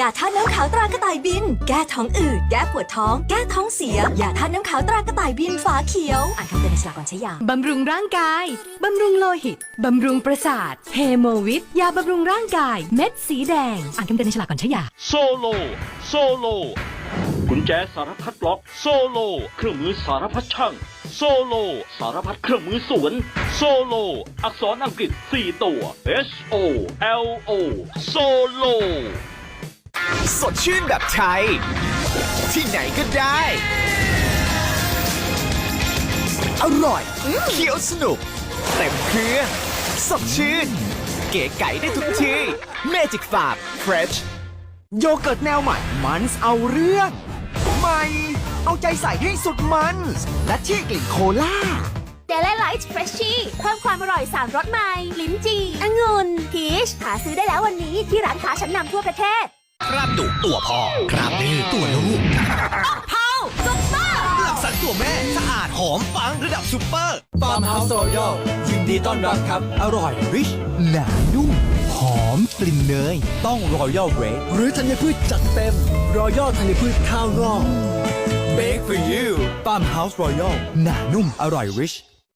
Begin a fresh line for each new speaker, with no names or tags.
ยาท่าตุน้ำขาวตรากระต่ายบิน แก้ท้องอืด แก้ปวดท้อง แก้ท้องเสีย ยาท่าตุน้ำขาวตรากระต่ายบินฝาเขียว อ่านคำเตือนในฉลากก่อนใช้ยา
บำรุงร่างกาย บำรุงโลหิต บำรุงประสาท เฮโมวิต ยาบำรุงร่างกาย เม็ดสีแดง อ่านคำเตือนในฉลากก่อนใช้ยา
โซโล โซโล กุญแจสารพัดล็อก โซโล เครื่องมือสารพัดช่าง โซโล สารพัดเครื่องมือสวน โซโล อักษรอังกฤษ 4 ตัว H O L O โซโล
สดชื่นแบบไทย ที่ไหนก็ได้ อร่อยเคี้ยวสนุก เต็มเครื่อง สดชื่น เก๋ไก๋ได้ทุกที่ Magic Farm Fresh โยเกิร์ตแนวใหม่มันส์เอาเรื่อง ใหม่ เอาใจใส่ให้สุดมันส์และที่กลิ่นโคล่า
เดลไลท์เฟรชชี่เพิ่มความอร่อยสามรสใหม่ ลิ้นจี่องุ่นพีชหาซื้อได้แล้ววันนี้ที่ร้านค้าชั้นนำทั่วประเทศ
คราบดุตัวพ่อคราบดื้อตัวลูก
เผาซุปเปอร์
หลักสันตัวแม่สะอาดหอมปังระดับซุปเปอร์
ฟาร์มเฮาส์รอยัลยินดีต้อนรับครับ อร่อย
ริชหนานุ่มหอมกลิ่นเนย
ต้องรอยัลเรดหรือธัญพืชจัดเต็มรอยัลธัญพืชข้าวงอก Bake for you ฟาร์มเฮาส์รอยัลหนานุ่มอร่อยริช